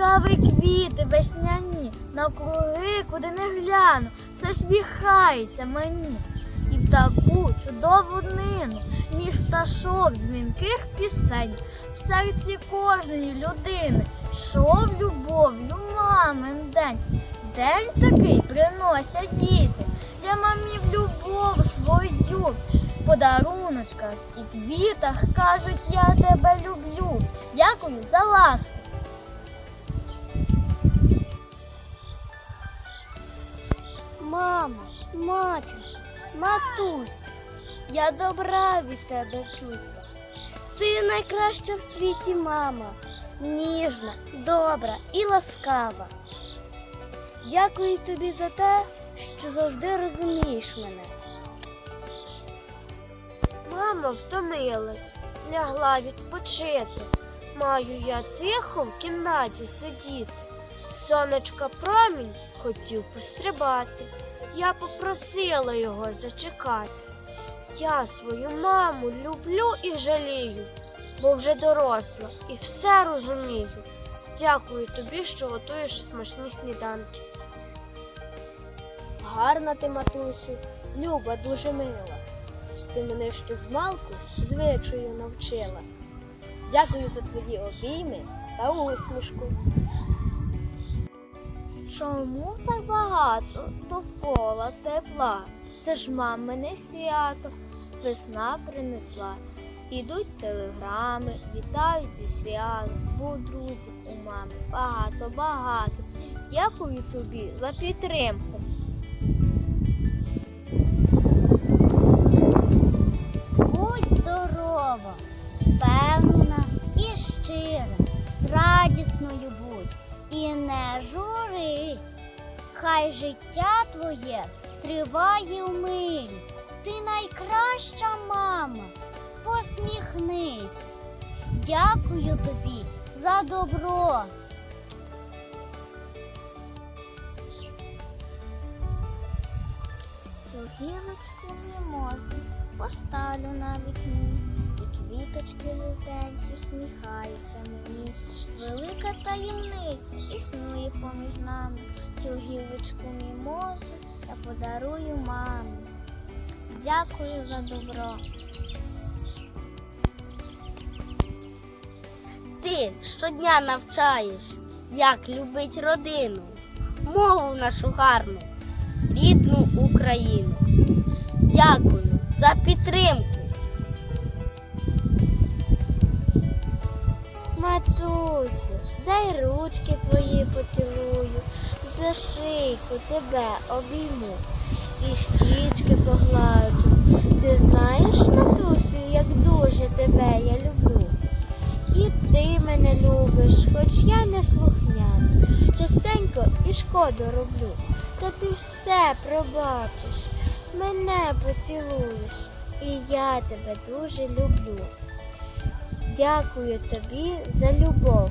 трави й квіти весняні, навкруги, куди не гляну, все сміхається мені. І в таку чудову днину, між пташок дзвінких пісень, в серці кожної людини йшов любов'ю мамин день. День такий приносять діти, для мамів любов свою. Подаруночках і квітах кажуть, я тебе люблю. Дякую за ласку. Мама, матір, матусь, я добра від тебе чуся. Ти найкраща в світі мама, ніжна, добра і ласкава. Дякую тобі за те, що завжди розумієш мене. Мама втомилась, лягла відпочити. Маю я тихо в кімнаті сидіти. Сонечка промінь хотів пострибати. Я попросила його зачекати. Я свою маму люблю і жалію, бо вже доросла і все розумію. Дякую тобі, що готуєш смачні сніданки. Гарна ти, матусю, люба, дуже мила. Ти мене ще з малку звичаю навчила. Дякую за твої обійми та усмішку. Чому так багато довкола тепла? Це ж мамине свято, весна принесла. Ідуть телеграми, вітають зі святом, бо друзів у мами багато, багато. Дякую тобі за підтримку. Хай життя твоє триває в мирі. Ти найкраща мама. Посміхнись. Дякую тобі за добро. Цю гілочку мімозу поставлю на вікні, і квіточки жовтенькі сміхаються мені. Велика таємниця існує поміж нами. Цю гілочку мімозу я подарую мамі. Дякую за добро. Ти щодня навчаєш, як любить родину, мову нашу гарну, рідну Україну. Дякую за підтримку. Матусю, дай ручки твої поцілую, за шийку тебе обійму і щічки погладжу. Ти знаєш, матусю, як дуже тебе я люблю. І ти мене любиш, хоч я не слухняна. Частенько і шкоду роблю, та ти все пробачиш, мене поцілуєш, і я тебе дуже люблю. Дякую тобі за любов